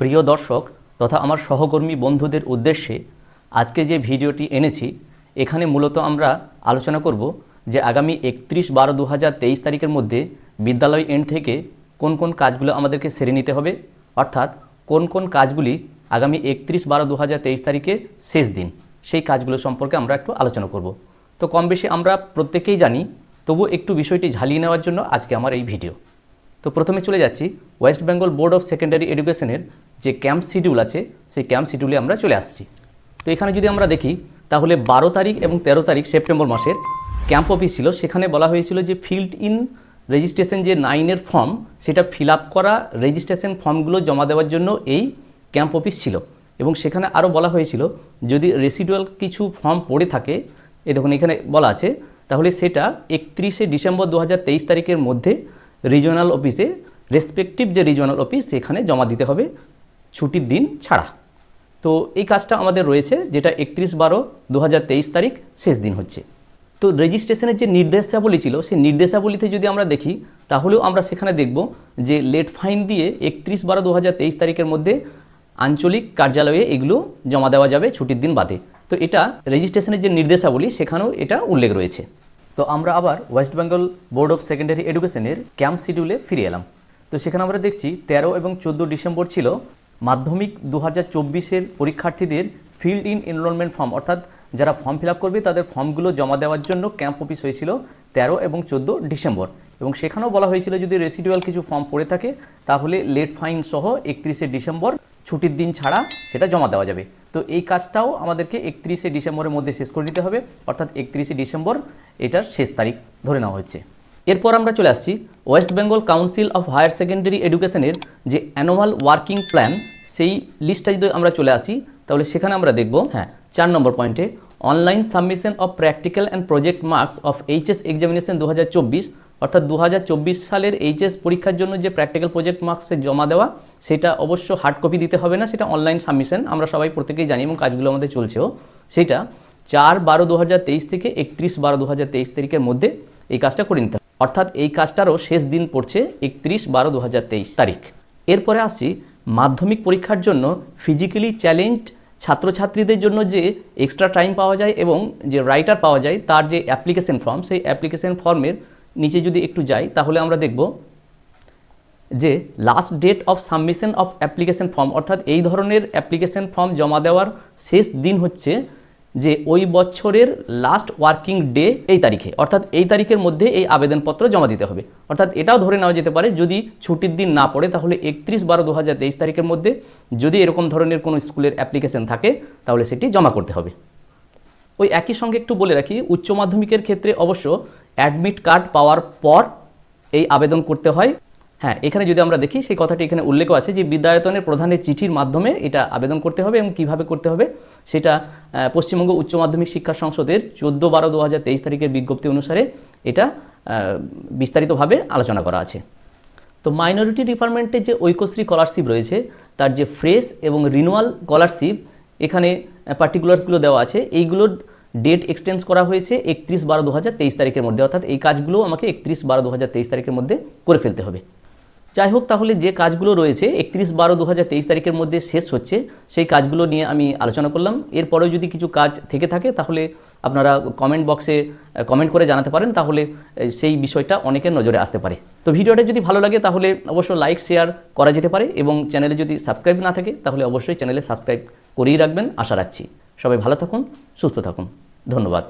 প্রিয় দর্শক তথা আমার সহকর্মী বন্ধুদের উদ্দেশ্যে আজকে যে ভিডিওটি এনেছি, এখানে মূলত আমরা আলোচনা করব যে আগামী একত্রিশ বারো দু তারিখের মধ্যে বিদ্যালয় এন্ড থেকে কোন কোন কাজগুলো আমাদেরকে সেরে নিতে হবে, অর্থাৎ কোন কোন কাজগুলি আগামী একত্রিশ বারো দু তারিখে শেষ দিন, সেই কাজগুলো সম্পর্কে আমরা একটু আলোচনা করব। তো কম বেশি আমরা প্রত্যেকেই জানি, তবু একটু বিষয়টি ঝালিয়ে নেওয়ার জন্য আজকে আমার এই ভিডিও। তো প্রথমে চলে যাচ্ছি, West Bengal Board of Secondary এডুকেশনের যে ক্যাম্প শিডিউল আছে, সেই ক্যাম্প শিডিউলে আমরা চলে আসছি। তো এখানে যদি আমরা দেখি, তাহলে বারো তারিখ এবং তেরো তারিখ সেপ্টেম্বর মাসের ক্যাম্প অফিস ছিল। সেখানে বলা হয়েছিল যে ফিল্ড ইন রেজিস্ট্রেশন যে নাইনের ফর্ম সেটা ফিল করা রেজিস্ট্রেশন ফর্মগুলো জমা দেওয়ার জন্য এই ক্যাম্প অফিস ছিল। এবং সেখানে আরও বলা হয়েছিল, যদি রেসিডুয়াল কিছু ফর্ম পড়ে থাকে, এ দেখুন এখানে বলা আছে, তাহলে সেটা একত্রিশে ডিসেম্বর দু হাজার তেইশ তারিখের মধ্যে রিজিওনাল অফিসে রেসপেক্টিভ যে রিজিওনাল অফিস সেখানে জমা দিতে হবে। ছুটির দিন ছাড়া। তো এই কাজটা আমাদের রয়েছে, যেটা একত্রিশ বারো দু তারিখ শেষ দিন হচ্ছে। তো রেজিস্ট্রেশনের যে নির্দেশাবলী ছিল, সেই নির্দেশাবলীতে যদি আমরা দেখি, তাহলেও আমরা সেখানে দেখব যে লেট ফাইন দিয়ে একত্রিশ বারো দু তারিখের মধ্যে আঞ্চলিক কার্যালয়ে এগুলো জমা দেওয়া যাবে ছুটির দিন বাদে। তো এটা রেজিস্ট্রেশনের যে নির্দেশাবলী, সেখানেও এটা উল্লেখ রয়েছে। তো আমরা আবার West Bengal Board of Secondary এডুকেশনের ক্যাম্প শিডিউলে ফিরে এলাম। তো সেখানে আমরা দেখছি তেরো এবং চোদ্দ ডিসেম্বর ছিল মাধ্যমিক দু হাজার পরীক্ষার্থীদের ফিল্ড ইন এনরোলমেন্ট ফর্ম, অর্থাৎ যারা ফর্ম ফিল করবে তাদের ফর্মগুলো জমা দেওয়ার জন্য ক্যাম্প অফিস হয়েছিল তেরো এবং চোদ্দ ডিসেম্বর। এবং সেখানেও বলা হয়েছিল যদি রেসিডুয়াল কিছু ফর্ম পড়ে থাকে, তাহলে লেট ফাইন সহ একত্রিশে ডিসেম্বর ছুটির দিন ছাড়া সেটা জমা দেওয়া যাবে। তো এই কাজটাও আমাদেরকে একত্রিশে ডিসেম্বরের মধ্যে শেষ করে দিতে হবে, অর্থাৎ একত্রিশে ডিসেম্বর এটার শেষ তারিখ ধরে নেওয়া হচ্ছে এরপর আমরা চলে আসছি West Bengal Council of Higher Secondary এডুকেশনের যে অ্যানুয়াল ওয়ার্কিং প্ল্যান সেই লিস্টটা যদি আমরা চলে আসি তাহলে সেখানে আমরা দেখব হ্যাঁ। চার নম্বর পয়েন্টে online submission of practical and project marks of HS examination দু হাজার চব্বিশ অর্থাৎ দু হাজার চব্বিশ সালের এইচএস পরীক্ষার জন্য যে প্র্যাকটিক্যাল প্রজেক্ট মার্কসে জমা দেওয়া সেটা অবশ্য হার্ড কপি দিতে হবে না সেটা অনলাইন সাবমিশন আমরা সবাই প্রত্যেকেই জানি এবং কাজগুলো আমাদের চলছেও। সেটা চার বারো দু থেকে একত্রিশ বারো দু তারিখের মধ্যে এই কাজটা করে নিতে হবে অর্থাৎ এই কাজটারও শেষ দিন পড়ছে একত্রিশ বারো দু তারিখ। এরপরে আসি মাধ্যমিক পরীক্ষার জন্য ফিজিক্যালি চ্যালেঞ্জড ছাত্রছাত্রীদের জন্য যে এক্সট্রা টাইম পাওয়া যায় এবং যে রাইটার পাওয়া যায়, তার যে অ্যাপ্লিকেশন ফর্ম সেই অ্যাপ্লিকেশন ফর্মের নিচে যদি একটু যাই, তাহলে আমরা দেখব যে last date of submission of application form অর্থাৎ এই ধরনের অ্যাপ্লিকেশন ফর্ম জমা দেওয়ার শেষ দিন হচ্ছে যে ওই বছরের লাস্ট ওয়ার্কিং ডে এই তারিখে। অর্থাৎ এই তারিখের মধ্যে এই আবেদনপত্র জমা দিতে হবে। অর্থাৎ এটাও ধরে নেওয়া যেতে পারে, যদি ছুটির দিন না পড়ে, তাহলে একত্রিশ বারো দু তারিখের মধ্যে যদি এরকম ধরনের কোনো স্কুলের অ্যাপ্লিকেশন থাকে, তাহলে সেটি জমা করতে হবে। ওই একই সঙ্গে একটু বলে রাখি, উচ্চ মাধ্যমিকের ক্ষেত্রে অবশ্য অ্যাডমিট কার্ড পাওয়ার পর এই আবেদন করতে হয়। হ্যাঁ এখানে যদি আমরা দেখি, সেই কথাটি এখানে উল্লেখ আছে যে বিদ্যায়তনের প্রধানের চিঠির মাধ্যমে এটা আবেদন করতে হবে এবং কীভাবে করতে হবে। সেটা পশ্চিমবঙ্গ উচ্চ মাধ্যমিক শিক্ষা সংসদের চোদ্দ বারো দু হাজার তেইশ তারিখের বিজ্ঞপ্তি অনুসারে এটা বিস্তারিতভাবে আলোচনা করা আছে। তো মাইনরিটি ডিপার্টমেন্টের যে ঐক্যশ্রী স্কলারশিপ রয়েছে, তার যে ফ্রেশ এবং রিনুয়াল স্কলারশিপ, এখানে পার্টিকুলার্সগুলো দেওয়া আছে। এইগুলোর ডেট এক্সটেন্স করা হয়েছে একত্রিশ বারো দু হাজার তেইশ তারিখের মধ্যে। অর্থাৎ এই কাজগুলো আমাকে একত্রিশ বারো দু হাজার তেইশ তারিখের মধ্যে করে ফেলতে হবে। যাই হোক, তাহলে যে কাজগুলো রয়েছে, একত্রিশ বারো দু তারিখের মধ্যে শেষ হচ্ছে, সেই কাজগুলো নিয়ে আমি আলোচনা করলাম। এরপরেও যদি কিছু কাজ থেকে থাকে, তাহলে আপনারা কমেন্ট বক্সে কমেন্ট করে জানাতে পারেন, তাহলে সেই বিষয়টা অনেকের নজরে আসতে পারে। তো ভিডিওটা যদি ভালো লাগে, তাহলে অবশ্যই লাইক শেয়ার করা যেতে পারে এবং চ্যানেলে যদি সাবস্ক্রাইব না থাকে, তাহলে অবশ্যই চ্যানেলে সাবস্ক্রাইব করেই রাখবেন। আশা রাখছি সবাই ভালো থাকুন, সুস্থ থাকুন। ধন্যবাদ।